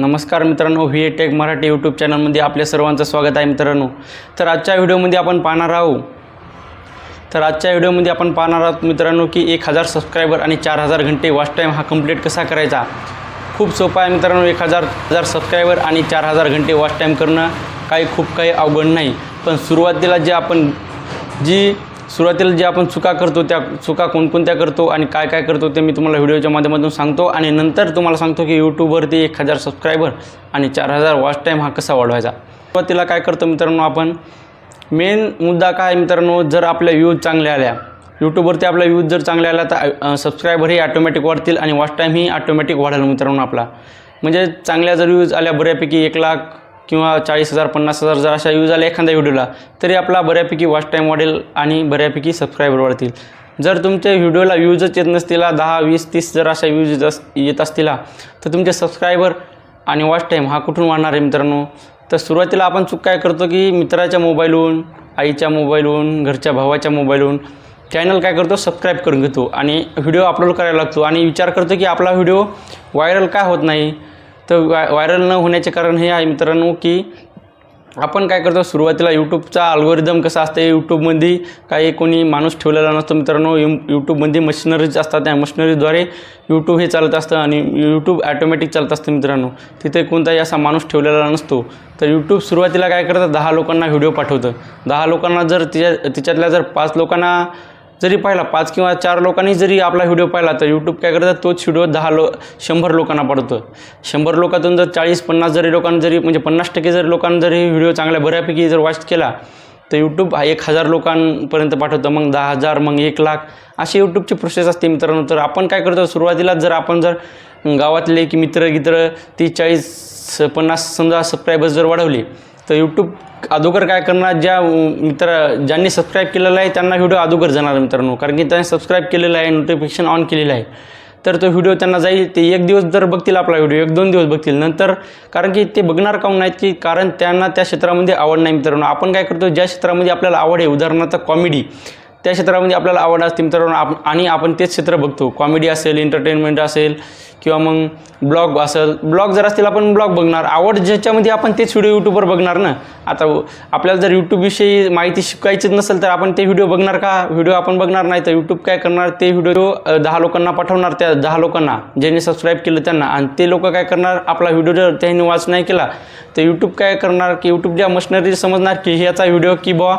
नमस्कार मित्रांनो V A tech Marathi YouTube चॅनलमध्ये आपल्या सर्वांचं स्वागत आहे मित्रांनो. तर आजच्या व्हिडिओमध्ये आपण पाहणार आहोत तर आजच्या व्हिडिओमध्ये आपण पाहणार आहोत मित्रांनो की एक हजार सबस्क्रायबर आणि चार हजार घंटे वॉच टाईम हा कंप्लीट कसा करायचा? खूप सोपा आहे मित्रांनो एक हजार हजार सबस्क्रायबर आणि चार हजार घंटे वॉच टाईम करणं काही खूप काही अवघड नाही. पण सुरुवातीला जे आपण जी सुरुवातीला जे आपण चुका करतो त्या चुका कोणकोणत्या करतो आणि काय काय करतो ते मी तुम्हाला व्हिडिओच्या माध्यमातून सांगतो. आणि नंतर तुम्हाला सांगतो की यूट्यूबवरती एक हजार सबस्क्रायबर आणि चार हजार वॉच टाईम हा कसा वाढवायचा. सुरुवातीला काय करतो मित्रांनो आपण? मेन मुद्दा काय मित्रांनो? जर आपल्या व्ह्यूज चांगल्या आल्या यूट्यूबवरती आपला व्ह्यूज जर चांगले आला तर सबस्क्रायबरही ऑटोमॅटिक वाढतील आणि वॉच टाईमही ऑटोमॅटिक वाढेल मित्रांनो आपला. म्हणजे चांगल्या जर व्ह्यूज आल्या बऱ्यापैकी एक लाख किंवा चाळीस हजार पन्नास हजार जर अशा व्ह्यूज आल्या एखाद्या व्हिडिओला तरी आपला बऱ्यापैकी वॉच टाईम वाढेल आणि बऱ्यापैकी सबस्क्रायबर वाढतील. जर तुमच्या व्हिडिओला व्ह्यूजच येत नसतील दहा वीस तीस जर अशा व्ह्यूज येत अस येत असतील तर तुमचे सबस्क्रायबर आणि वॉच टाईम हा कुठून वाढणार आहे मित्रांनो? तर सुरुवातीला आपण चूक काय करतो की मित्राच्या मोबाईलहून आईच्या मोबाईलहून घरच्या भावाच्या मोबाईलहून चॅनल काय करतो? सबस्क्राईब करून घेतो आणि व्हिडिओ अपलोड करायला लागतो. आणि विचार करतो की आपला व्हिडिओ व्हायरल का होत नाही? तर वाय व्हायरल न होण्याचे कारण हे आहे मित्रांनो की आपण काय करतो सुरुवातीला यूट्यूबचा अल्गोरिदम कसा असते यूट्यूबमध्ये काही कोणी माणूस ठेवलेला नसतो मित्रांनो यू यूट्यूबमध्ये मशिनरीज असतात त्या मशिनरीद्वारे यूट्यूब हे चालत असतं आणि यूट्यूब ॲटोमॅटिक चालत असतं मित्रांनो. तिथे कोणताही असा माणूस ठेवलेला नसतो. तर यूट्यूब सुरुवातीला काय करतं दहा लोकांना व्हिडिओ पाठवतं. दहा लोकांना जर तिच्या तिच्यातल्या जर पाच लोकांना जरी पाहिला पाच किंवा चार लोकांनी जरी आपला व्हिडिओ पाहिला तर यूट्यूब काय करतात तोच व्हिडिओ दहा लो शंभर लोकांना पडतो. शंभर लोकातून जर चाळीस पन्नास जरी लोकांना जरी म्हणजे पन्नास टक्के जरी लोकांना जरी व्हिडिओ चांगल्या बऱ्यापैकी जर वॉच केला तर यूट्यूब हा एक हजार लोकांपर्यंत पाठवतं. मग दहा हजार मग एक लाख अशी यूट्यूबची प्रोसेस असते मित्रांनो. तर आपण काय करतो? सुरुवातीला जर आपण जर गावातले की मित्र गित्र तीस चाळीस पन्नास समजा सबस्क्रायबर्स जर वाढवले तर यूट्यूब अगोदर काय करणार ज्या मित्र ज्यांनी सबस्क्राईब केलेला आहे त्यांना व्हिडिओ अगोदर जाणार मित्रांनो. कारण की त्यांनी सबस्क्राईब केलेलं आहे नोटिफिकेशन ऑन केलेलं आहे. तर तो व्हिडिओ त्यांना जाईल ते एक दिवस जर बघतील आपला व्हिडिओ एक दोन दिवस बघतील. नंतर कारण की ते बघणार काऊन नाहीत की कारण त्यांना त्या क्षेत्रामध्ये आवड नाही मित्रांनो. आपण काय करतो ज्या क्षेत्रामध्ये आपल्याला आवड आहे उदाहरणार्थ कॉमेडी त्या क्षेत्रामध्ये आपल्याला आवड असते. मित्रांनो आप आणि आपण तेच क्षेत्र बघतो. कॉमेडी असेल एंटरटेनमेंट असेल किंवा मग ब्लॉग असेल. ब्लॉग जर असतील आपण ब्लॉग बघणार. आवड ज्याच्यामध्ये आपण तेच व्हिडिओ यूट्यूबवर बघणार ना. आता आपल्याला जर यूट्यूबविषयी माहिती शिकायचीच नसेल तर आपण ते व्हिडिओ बघणार का? व्हिडिओ आपण बघणार नाही तर यूट्यूब काय करणार? ते व्हिडिओ दहा लोकांना पाठवणार त्या दहा लोकांना. ज्यांनी सबस्क्राईब केलं त्यांना. आणि ते लोक काय करणार? आपला व्हिडिओ जर त्यांनी वाच नाही केला तर यूट्यूब काय करणार? की यूट्यूब ज्या मशिनरी समजणार की ह्याचा व्हिडिओ की बुवा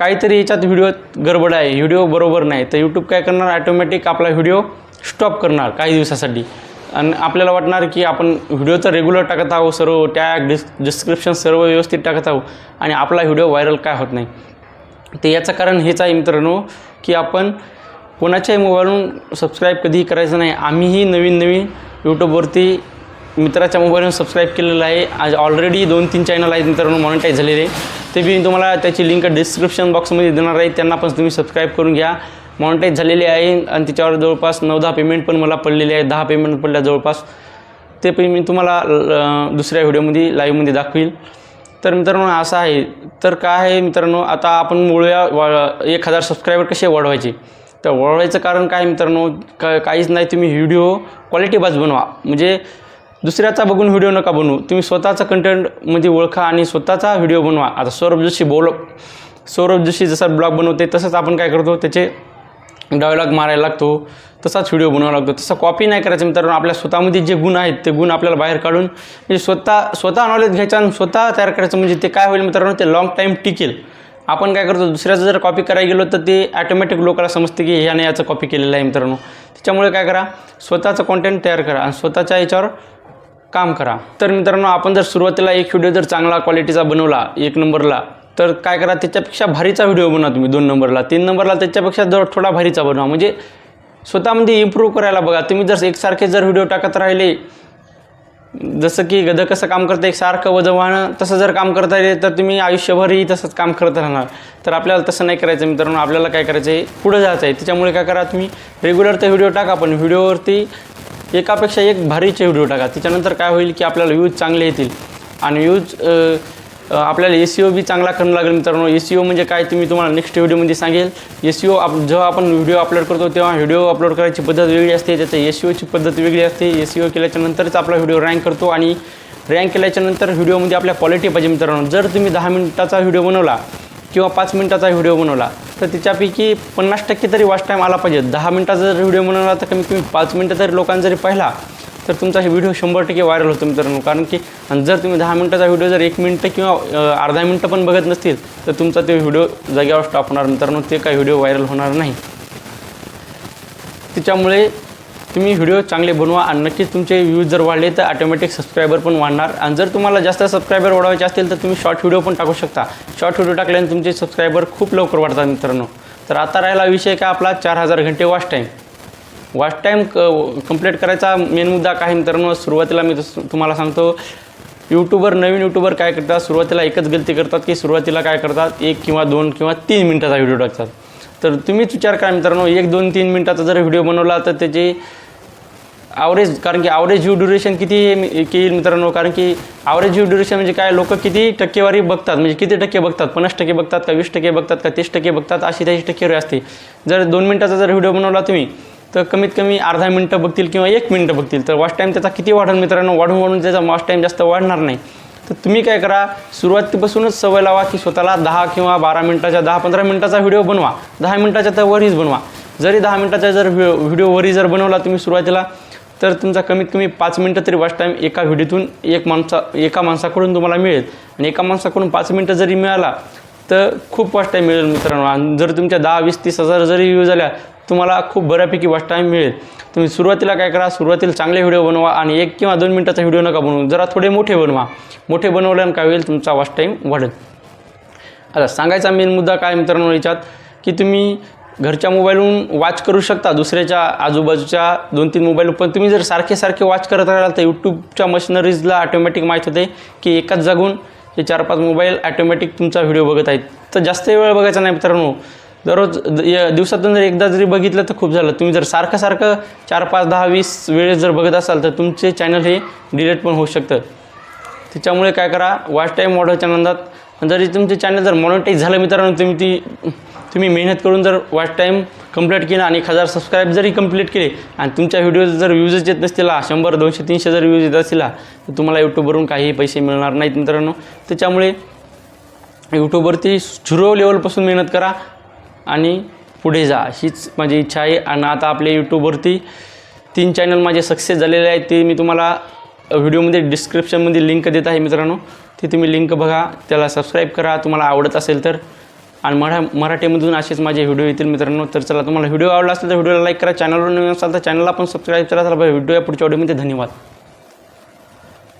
काहीतरी याच्यात व्हिडिओ गडबड आहे. व्हिडिओ बरोबर नाही. तर यूट्यूब काय करणार? ॲटोमॅटिक आपला व्हिडिओ स्टॉप करणार काही दिवसासाठी. आणि आपल्याला वाटणार की आपण व्हिडिओ तर रेग्युलर टाकत आहोत सर्व टॅग डिस् डिस्क्रिप्शन सर्व व्यवस्थित टाकत आहोत आणि आपला व्हिडिओ व्हायरल काय होत नाही. तर याचं कारण हेच आहे मित्रांनो की आपण कोणाच्याही मोबाईलवरून सबस्क्राईब कधीही करायचं नाही. आम्हीही नवीन नवीन यूट्यूबवरती मित्राच्या मोबाईलवरून सबस्क्राईब केलेलं आहे. आज ऑलरेडी दोन तीन चॅनल आहेत मित्रांनो मॉनिटाईज झालेले. ते मी तुम्हाला त्याची लिंक डिस्क्रिप्शन बॉक्समध्ये देणार आहे. त्यांना पण तुम्ही सबस्क्राईब करून घ्या. मॉनिटाईज झालेली आहे आणि त्याच्यावर जवळपास नऊ दहा पेमेंट पण मला पडलेले आहे दहा पेमेंट पडल्या जवळपास. ते पण मी तुम्हाला दुसऱ्या व्हिडिओमध्ये लाईव्हमध्ये दाखवील. तर मित्रांनो असं आहे. तर काय आहे मित्रांनो आता आपण बोलूया वा एक हजार सबस्क्रायबर कसे वाढवायचे? तर वाढवायचं कारण काय मित्रांनो का काहीच नाही. तुम्ही व्हिडिओ क्वालिटी बाज बनवा. म्हणजे दुसऱ्याचा बघून व्हिडिओ नका बनवू. तुम्ही स्वतःचा कंटेंट म्हणजे ओळखा आणि स्वतःचा व्हिडिओ बनवा. आता सौरभ जोशी बोल सौरभ जोशी जसा ब्लॉग बनवते तसंच आपण काय करतो त्याचे डायलॉग मारायला लागतो. तसाच व्हिडिओ बनवावा लागतो. तसं कॉपी नाही करायचं मित्रांनो. आपल्या स्वतःमध्ये जे गुण आहेत ते गुण आपल्याला बाहेर काढून म्हणजे स्वतः स्वतः नॉलेज घ्यायचं आणि स्वतः तयार करायचं म्हणजे ते काय होईल मित्रांनो ते लॉंग टाईम टिकेल. आपण काय करतो दुसऱ्याचं जर कॉपी करायला गेलो तर ते ॲटोमॅटिक लोकांना समजते की ह्याने याचं कॉपी केलेलं आहे मित्रांनो. त्याच्यामुळे काय करा स्वतःचं कॉन्टेंट तयार करा आणि स्वतःच्या याच्यावर काम करा. तर मित्रांनो आपण जर सुरुवातीला एक व्हिडिओ जर चांगला क्वालिटीचा बनवला एक नंबरला तर काय करा त्याच्यापेक्षा भारीचा व्हिडिओ बनवा तुम्ही दोन नंबरला तीन नंबरला त्याच्यापेक्षा जर थोडा भारीचा बनवा. म्हणजे स्वतःमध्ये इम्प्रूव्ह करायला बघा. तुम्ही जर एकसारखे जर व्हिडिओ टाकत राहिले जसं की गदं कसं काम करतं एक सारखं वजन वाहणं तसं जर काम करता येईल तर तुम्ही आयुष्यभरही तसंच काम करत राहणार. तर आपल्याला तसं नाही करायचं मित्रांनो. आपल्याला काय करायचं आहे? पुढं जायचं आहे. त्याच्यामुळे काय करा तुम्ही रेग्युलर तर व्हिडिओ टाका पण व्हिडिओवरती एकापेक्षा एक भारीचे व्हिडिओ टाका. त्याच्यानंतर काय होईल की आपल्याला व्ह्यूज चांगले येतील. आणि व्ह्यूज आपल्याला एस सी ओ बी चांगला करणं लागेल मित्रांनो. एस सी ओ म्हणजे काय ते मी तुम्हाला नेक्स्ट व्हिडिओमध्ये सांगेल. एस सी ओ आप जेव्हा आपण व्हिडिओ अपलोड करतो तेव्हा व्हिडिओ अपलोड करायची पद्धत वेगळी असते. त्याच्या एस सी ओची पद्धत वेगळी असते. एस सी ओ केल्याच्यानंतरच आपला व्हिडिओ रँक करतो आणि रँक केल्याच्यानंतर व्हिडिओमध्ये आपल्या क्वालिटी पाहिजे मित्रांनो. जर तुम्ही दहा मिनिटाचा व्हिडिओ बनवला किंवा पाच मिनिटाचा व्हिडिओ बनवला तर त्याच्यापैकी पन्नास टक्के तरी वॉच टाईम आला पाहिजे. दहा मिनिटाचा जर व्हिडिओ बनवला तर कमीत कमी पाच मिनटं तरी लोकांनी जरी पाहिला तर तुमचा हे व्हिडिओ शंभर टक्के व्हायरल होतो मित्रांनो. कारण की जर तुम्ही दहा मिनटाचा व्हिडिओ जर एक मिनटं किंवा अर्धा मिनटं पण बघत नसतील तर तुमचा ते व्हिडिओ जागेवर स्टॉप होणार. मित्रांनो ते काही व्हिडिओ व्हायरल होणार नाही. त्याच्यामुळे तुम्ही व्हिडिओ चांगले बनवा आणि नक्कीच तुमचे व्ह्यूज जर वाढले तर ऑटोमॅटिक सबस्क्रायबर पण वाढणार. आणि जर तुम्हाला जास्त सबस्क्रायबर वाढवायचे असतील तर तुम्ही शॉर्ट व्हिडिओ पण टाकू शकता. शॉर्ट व्हिडिओ टाकल्याने तुमचे सबस्क्रायबर खूप लवकर वाढतात मित्रांनो. तर आता राहिला विषय काय आपला चार हजार घंटे वॉच टाईम वॉच टाईम क कंप्लीट करायचा मेन मुद्दा काय मित्रांनो? सुरुवातीला मी तस- तुम्हाला सांगतो यूट्यूबर नवीन यूट्यूबर काय करतात? सुरुवातीला एकच गलती करतात की सुरुवातीला काय करतात? एक किंवा दोन किंवा तीन मिनटाचा व्हिडिओ टाकतात. तर तुम्हीच विचार करा मित्रांनो एक दोन तीन मिनटाचा जर व्हिडिओ बनवला तर त्याची ॲव्हरेज कारण की ॲव्हरेज व्ह्यू ड्युरेशन किती येईल मित्रांनो? कारण की ॲव्हरेज व्ह्यू ड्युरेशन म्हणजे काय? लोक किती टक्केवारी बघतात. म्हणजे किती टक्के बघतात? पन्नास टक्के बघतात का वीस टक्के बघतात का तीस टक्के बघतात? अशी त्याची टक्केवारी असते. जर दोन मिनटाचा जर व्हिडिओ बनवला तुम्ही तर कमीत कमी अर्धा मिनटं बघतील किंवा एक मिनटं बघतील. तर वॉच टाईम त्याचा किती वाढेल मित्रांनो? वाढून वाढून त्याचा वॉच टाईम जास्त वाढणार नाही. तर तुम्ही काय करा सुरुवातीपासूनच सवय लावा की स्वतःला दहा किंवा बारा मिनटाच्या दहा पंधरा मिनटाचा व्हिडिओ बनवा. दहा मिनटाच्या तर वरीच बनवा. जरी दहा मिनटाचा जर व्हि व्हिडिओ वरी जर बनवला तुम्ही सुरुवातीला तर तुमचा कमीत कमी पाच मिनटं तरी वॉच टाईम एका व्हिडिओतून एक माणसा एका माणसाकडून तुम्हाला मिळेल. आणि एका माणसाकडून पाच मिनटं जरी मिळाला तर खूप वॉच टाईम मिळेल मित्रांनो. आणि जर तुमच्या दहा वीस तीस हजार जरी व्ह्यू झाल्या तुम्हाला खूप बऱ्यापैकी वॉच टाईम मिळेल. तुम्ही सुरुवातीला काय करा सुरुवातीला चांगले व्हिडिओ बनवा आणि एक किंवा दोन मिनटाचा व्हिडिओ नका बनवू. जरा थोडे मोठे बनवा. मोठे बनवल्यानं काय होईल तुमचा वॉच टाईम वाढेल. आता सांगायचा मेन मुद्दा काय मित्रांनो याच्यात की तुम्ही घरच्या मोबाईलहून वॉच करू शकता. दुसऱ्याच्या आजूबाजूच्या दोन तीन मोबाईल. पण तुम्ही जर सारखे सारखे वॉच करत राहाल तर यूट्यूबच्या मशिनरीजला ऑटोमॅटिक माहीत होते की एकाच जागून हे चार पाच मोबाईल ॲटोमॅटिक तुमचा व्हिडिओ बघत आहेत. तर जास्त वेळ बघायचा नाही मित्रांनो. दररोज द- दिवसातून जर एकदा जरी बघितलं तर खूप झालं. तुम्ही जर सारखं सारखं चार पाच दहा वीस वेळेस जर बघत असाल तर तुमचे चॅनल हे डिलीट पण होऊ शकतं. त्याच्यामुळे काय करा वॉच टाईम वाढवायच्या आनंदात. जरी तुमचे चॅनल जर मॉनिटाईज झालं मित्रांनो तुम्ही ती तुम्ही मेहनत करून जर वॉच टाईम कंप्लीट केला आणि एक हजार सबस्क्राईब जरी कंप्लीट केले आणि तुमच्या व्हिडिओ जर व्ह्यूजच येत नसतील शंभर दोनशे तीनशे जर व्ह्यूज येत असतील तर तुम्हाला यूट्यूबवरून काही पैसे मिळणार नाहीत मित्रांनो. त्याच्यामुळे यूट्यूबवरती झिरो लेवलपासून मेहनत करा आणि पुढे जा. हीच माझी इच्छा आहे. आणि आता आपल्या यूट्यूबवरती तीन चॅनल माझे सक्सेस झालेले आहेत ते मी तुम्हाला व्हिडिओमध्ये डिस्क्रिप्शनमध्ये लिंक देत आहे मित्रांनो. ते तुम्ही लिंक बघा त्याला सबस्क्राईब करा. तुम्हाला आवडत असेल तर आणि मरा मराठीमधून असेच माझे व्हिडिओ येतील मित्रांनो तर चला तुम्हाला व्हिडिओ आवडला असेल तर व्हिडिओला लाईक करा चॅनलवर नवीन असाल तर चॅनलला पण सबस्क्राईब करा. चला व्हिडिओ या पुढच्या ऑडिओमध्ये धन्यवाद.